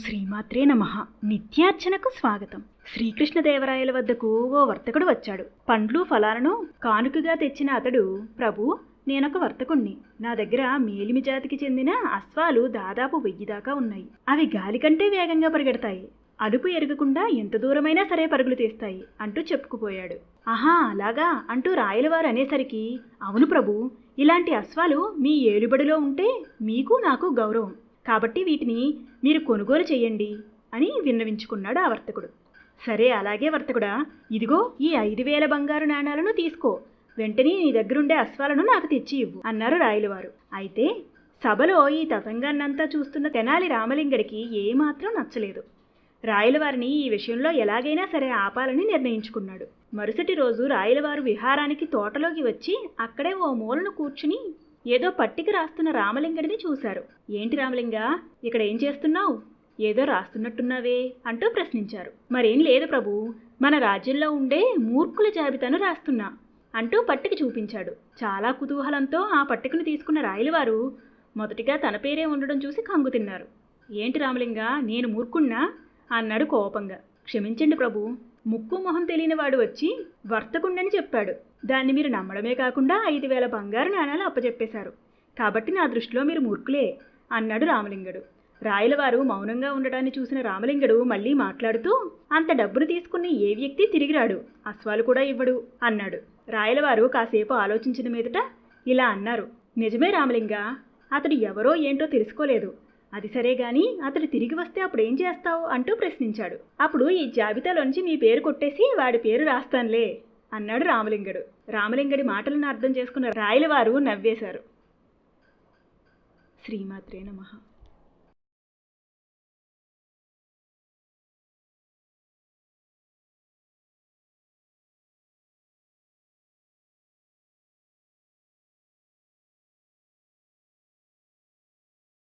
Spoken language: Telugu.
శ్రీమాత్రే నమ. నిత్యార్చనకు స్వాగతం. శ్రీకృష్ణదేవరాయల వద్దకు ఓ వర్తకుడు వచ్చాడు. పండ్లు ఫలాలను కానుకగా తెచ్చిన అతడు ప్రభు నేనొక వర్తకుణ్ణి. నా దగ్గర మేలిమి జాతికి చెందిన అశ్వాలు దాదాపు వెయ్యి దాకా ఉన్నాయి. అవి గాలి కంటే వేగంగా పరిగెడతాయి. అడుపు ఎరగకుండా ఎంత దూరమైనా సరే పరుగులు తీస్తాయి అంటూ చెప్పుకుపోయాడు. ఆహా అలాగా అంటూ రాయలవారు అనేసరికి అవును ప్రభు ఇలాంటి అశ్వాలు మీ ఏలుబడిలో ఉంటే మీకు నాకు గౌరవం. కాబట్టి వీటిని మీరు కొనుగోలు చేయండి అని విన్నవించుకున్నాడు ఆ వర్తకుడు. సరే అలాగే వర్తకుడా ఇదిగో ఈ ఐదు వేల బంగారు నాణాలను తీసుకో. వెంటనే నీ దగ్గరుండే అశ్వాలను నాకు తెచ్చి ఇవ్వు అన్నారు రాయలవారు. అయితే సభలో ఈ తతంగాన్నంతా చూస్తున్న తెనాలి రామలింగడికి ఏమాత్రం నచ్చలేదు. రాయలవారిని ఈ విషయంలో ఎలాగైనా సరే ఆపాలని నిర్ణయించుకున్నాడు. మరుసటి రోజు రాయలవారు విహారానికి తోటలోకి వచ్చి అక్కడే ఓ మూలను కూర్చుని ఏదో పట్టిక రాస్తున్న రామలింగడిని చూశారు. ఏంటి రామలింగ? ఇక్కడ ఏం చేస్తున్నావు? ఏదో రాస్తున్నట్టున్నావే అంటూ ప్రశ్నించారు. మరేం లేదు ప్రభు మన రాజ్యంలో ఉండే మూర్ఖుల జాబితాను రాస్తున్నా అంటూ పట్టిక చూపించాడు. చాలా కుతూహలంతో ఆ పట్టికను తీసుకున్న రాయలవారు మొదటిగా తన పేరే ఉండడం చూసి కంగు తిన్నారు. ఏంటి రామలింగ నేను మూర్ఖుణ్ణా? అన్నాడు కోపంగా. క్షమించండి ప్రభు ముక్కు మొహం తెలియనివాడు వచ్చి వర్తకుండని చెప్పాడు. దాన్ని మీరు నమ్మడమే కాకుండా ఐదు వేల బంగారు నాణాలు అప్పచెప్పేశారు కాబట్టి నా దృష్టిలో మీరు మూర్ఖులే అన్నాడు రామలింగడు. రాయలవారు మౌనంగా ఉండడాన్ని చూసిన రామలింగడు మళ్ళీ మాట్లాడుతూ అంత డబ్బును తీసుకున్న ఏ వ్యక్తి తిరిగి రాడు? అశ్వాలు కూడా ఇవ్వడు అన్నాడు. రాయలవారు కాసేపు ఆలోచించిన మీదట ఇలా అన్నారు. నిజమే రామలింగ అతడు ఎవరో ఏంటో తెలుసుకోలేదు. అది సరే గాని అతడు తిరిగి వస్తే అప్పుడు ఏం చేస్తావు అంటూ ప్రశ్నించాడు. అప్పుడు ఈ జాబితాలోంచి మీ పేరు కొట్టేసి వాడి పేరు రాస్తానులే అన్నాడు రామలింగడు. రామలింగడి మాటలను అర్థం చేసుకున్న రాయలవారు నవ్వేశారు. శ్రీమాత్రే నమః.